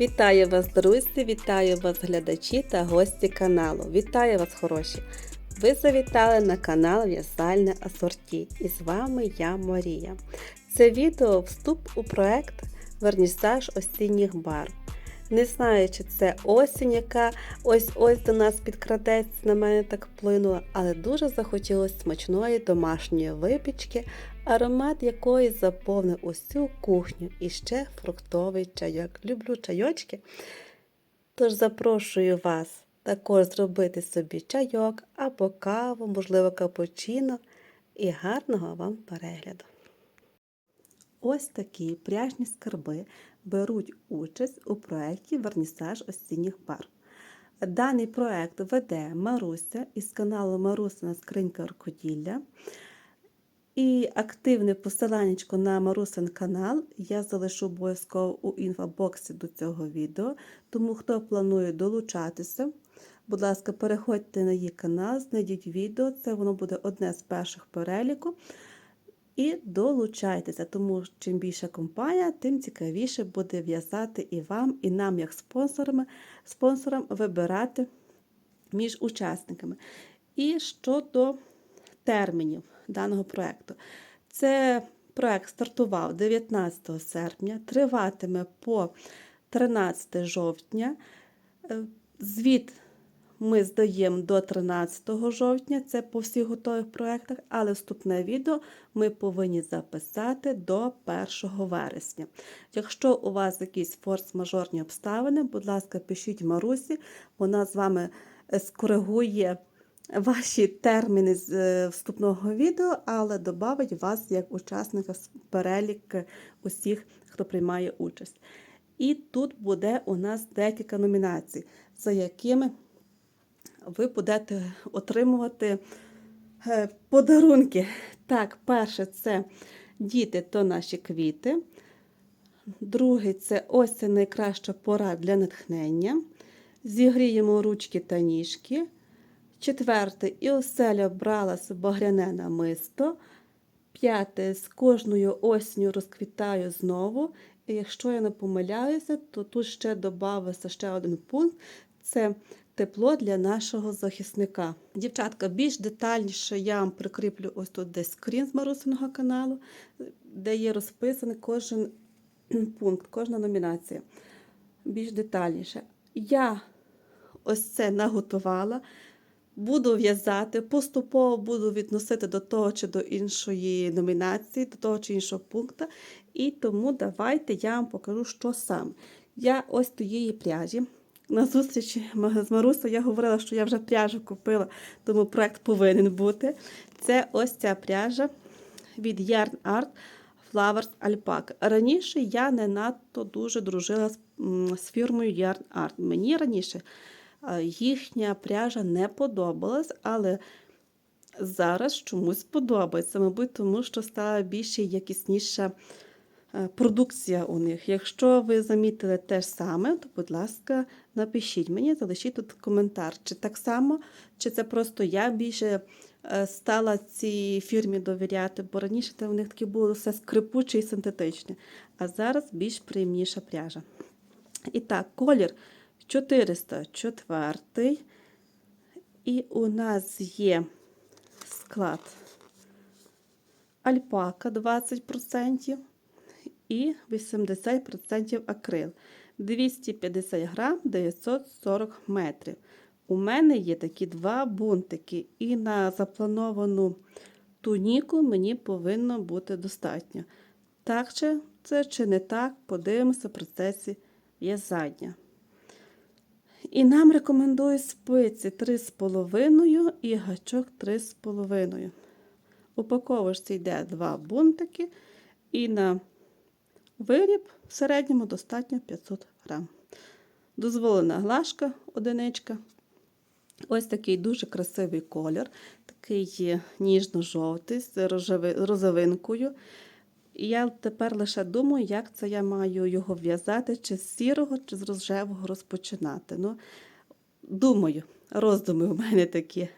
Вітаю вас, друзі! Вітаю вас, глядачі та гості каналу. Вітаю вас, хороші! Ви завітали на канал В'язальне Асорті. І з вами я Марія. Це відео вступ у проект Вернісаж осінніх барв. Не знаю, чи це осінь, яка ось-ось до нас підкрадеться, на мене так вплинула, але дуже захотілося смачної домашньої випічки, аромат якої заповнив усю кухню і ще фруктовий чайок. Люблю чайочки. Тож запрошую вас також зробити собі чайок або каву, можливо, капучино, і гарного вам перегляду. Ось такі пряжні скарби беруть участь у проєкті Вернісаж осінніх бар. Даний проєкт веде Маруся із каналу Марусина Скринька Рукоділля. І активне посиланнячко на Марусин канал я залишу обов'язково у інфобоксі до цього відео. Тому хто планує долучатися, будь ласка, переходьте на її канал, знайдіть відео, це воно буде одне з перших переліку. І долучайтеся, тому чим більша компанія, тим цікавіше буде в'язати і вам, і нам, як спонсорами, спонсорам, вибирати між учасниками. І щодо термінів даного проєкту. Це проєкт стартував 19 серпня, триватиме по 13 жовтня. Звіт ми здаємо до 13 жовтня, це по всіх готових проєктах, але вступне відео ми повинні записати до 1 вересня. Якщо у вас якісь форс-мажорні обставини, будь ласка, пишіть Марусі, вона з вами скоригує ваші терміни з е, вступного відео, але додавить вас як учасника в перелік усіх, хто приймає участь. І тут буде у нас декілька номінацій, за якими ви будете отримувати е, подарунки. Так, перше це діти то наші квіти. Другий це ось це найкраща пора для натхнення. Зігріємо ручки та ніжки. Четверте, і оселя бралася багряне намисто. П'яте, з кожною осінню розквітаю знову. І якщо я не помиляюся, то тут ще додався ще один пункт це тепло для нашого захисника. Дівчатка, більш детальніше я вам прикріплю ось тут десь скрін з Марусиного каналу, де є розписаний кожен пункт, кожна номінація. Більш детальніше. Я ось це наготувала. Буду в'язати, поступово буду відносити до того чи до іншої номінації, до того чи іншого пункту. І тому давайте я вам покажу, що саме. Я ось тієї пряжі. На зустрічі з Марусою я говорила, що я вже пряжу купила, тому проект повинен бути. Це ось ця пряжа від Yarn Art Flowers Alpaca. Раніше я не надто дуже дружила з, фірмою Yarn Art. Мені раніше їхня пряжа не подобалась, але зараз чомусь подобається, мабуть, тому що стала більш якісніша продукція у них. Якщо ви замітили те ж саме, то, будь ласка, напишіть мені, залишіть тут коментар, чи так само, чи це просто я більше стала цій фірмі довіряти, бо раніше це в них таке було все скрипуче і синтетичне, а зараз більш приємніша пряжа. І так, колір 404. І у нас є склад альпака 20% і 80% акрил. 250 грам 940 метрів. У мене є такі два бунтики, і на заплановану туніку мені повинно бути достатньо. Так чи це чи не так, подивимося в процесі в'язання. І нам рекомендують спиці 3,5 і гачок 3,5. Упаковочці йде два бунтики, і на виріб в середньому достатньо 500 грам. Дозволена глажка одиничка. Ось такий дуже красивий колір, такий ніжно-жовтий з розовинкою. І я тепер лише думаю, як це я маю його в'язати, чи з сірого, чи з рожевого розпочинати. Ну, Думаю, роздуми у мене такі.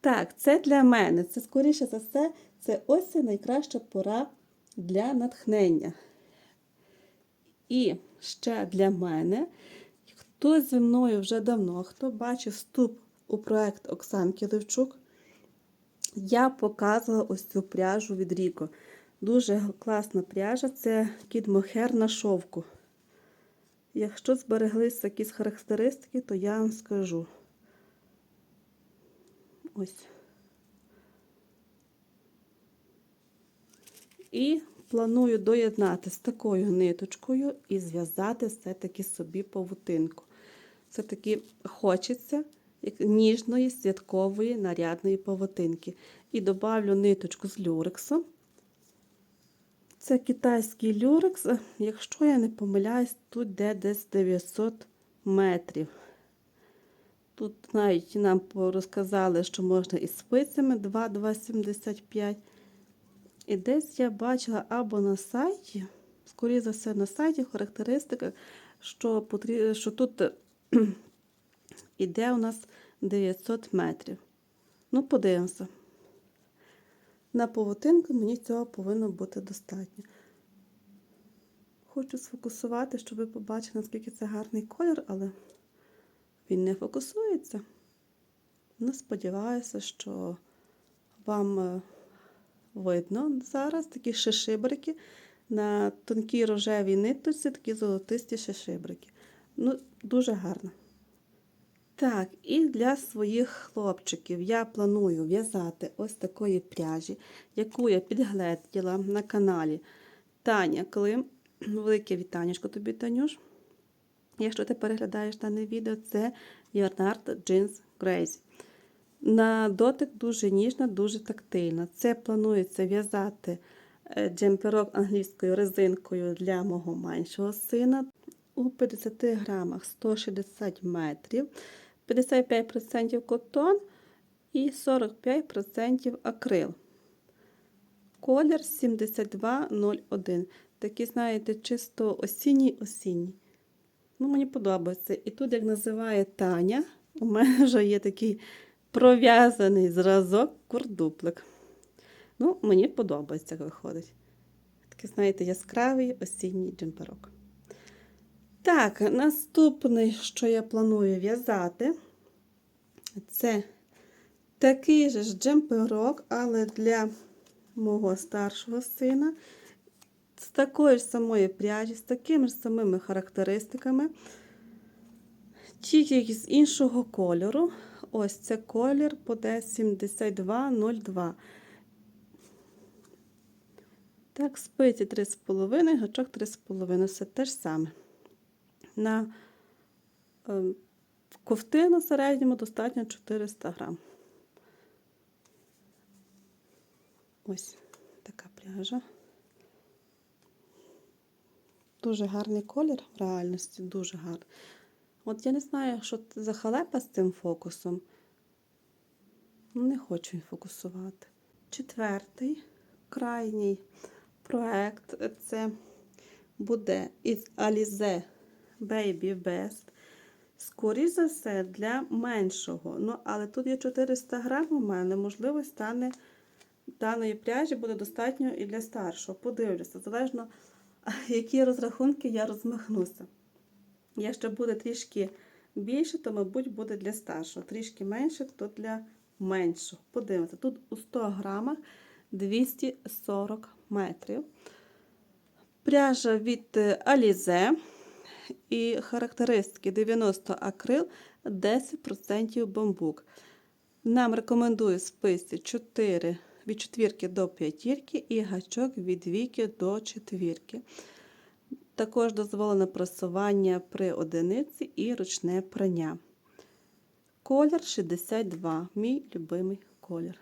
Так, це для мене. Це, скоріше за все, це ось найкраща пора для натхнення. І ще для мене, хто зі мною вже давно, хто бачив вступ у проект Оксанки Левчук, я показувала ось цю пряжу від Ріко. Дуже класна пряжа це кіт мохер на шовку. Якщо збереглися якісь характеристики, то я вам скажу. Ось. І планую доєднати з такою ниточкою і зв'язати все-таки собі павутинку. Все-таки хочеться ніжної, святкової, нарядної павутинки. І добавлю ниточку з люрексом. Це китайський люрекс. Якщо я не помиляюсь, тут де десь 900 метрів. Тут навіть нам розказали, що можна із спицями 2,275. І десь я бачила або на сайті, скоріше за все, на сайті в характеристиках, що, потрібно, що тут іде у нас 900 метрів. Ну, подивимося. На павутинку мені цього повинно бути достатньо. Хочу сфокусувати, щоб ви побачили, наскільки це гарний колір, але він не фокусується. Ну, сподіваюся, що вам е, видно зараз такі шишибрики на тонкій рожевій ниточці, такі золотисті шишибрики. Ну, дуже гарно. Так, і для своїх хлопчиків я планую в'язати ось такої пряжі, яку я підгледіла на каналі Таня Клим. Велике вітанечко тобі, Танюш. Якщо ти переглядаєш дане відео, це Leonard Jeans Grace. На дотик дуже ніжна, дуже тактильна. Це планується в'язати е, джемперок англійською резинкою для мого меншого сина у 50 грамах 160 метрів, 55% котон і 45% акрил. Колір 7201. Такий, знаєте, чисто осінній-осінній. Ну, Мені подобається. І тут, як називає Таня, у мене вже є такий пров'язаний зразок курдуплик. Ну, мені подобається, як виходить. Такий, знаєте, яскравий осінній джемперок. Так, наступне, що я планую в'язати, це такий же ж джемперок, але для мого старшого сина. З такої ж самої пряжі, з такими ж самими характеристиками, тільки з іншого кольору. Ось це колір буде 7202. Так, спиці 3,5, гачок 3,5. Все те ж саме. На е, ковтину середньому достатньо 400 грам. Ось така пряжа. Дуже гарний колір в реальності, дуже гарний. От я не знаю, що за халепа з цим фокусом. Не хочу фокусувати. Четвертий, крайній проект це буде із Alize Baby Best. Скоріше за все, для меншого. Ну, але тут є 400 грам у мене, можливо, стане даної пряжі буде достатньо і для старшого. Подивлюся, залежно, які розрахунки я розмахнуся. Якщо буде трішки більше, то, мабуть, буде для старшого. Трішки менше, то для меншого. Подивимося, тут у 100 грамах 240 метрів. Пряжа від Alize і характеристики 90 акрил, 10% бамбук. Нам рекомендує списи 4 від четвірки до п'ятірки і гачок від двійки до четвірки. Також дозволено просування при одиниці і ручне прання. Колір 62, мій любимий колір.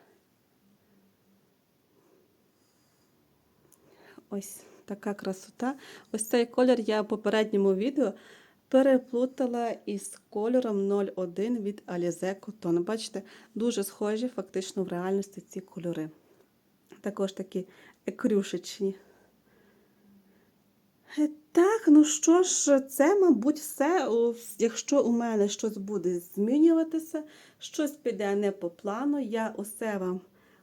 Ось така красота. Ось цей колір я в попередньому відео переплутала із кольором 01 від Alize Cotton. Бачите, дуже схожі фактично в реальності ці кольори. Також такі екрюшечні. Е, Так, ну що ж, це, мабуть, все. Якщо у мене щось буде змінюватися, щось піде не по плану, я усе вам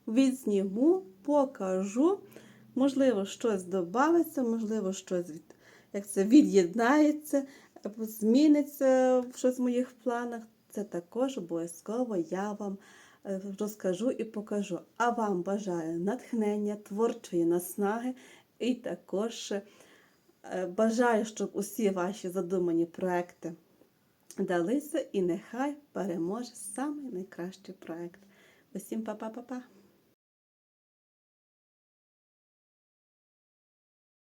відзніму, покажу. Можливо, щось додається, можливо, щось від... як це від'єднається, зміниться щось в моїх планах, це також обов'язково я вам е, розкажу і покажу. А вам бажаю натхнення, творчої наснаги і також бажаю, щоб усі ваші задумані проекти далися і нехай переможе самий найкращий проект. Усім па-па-па-па!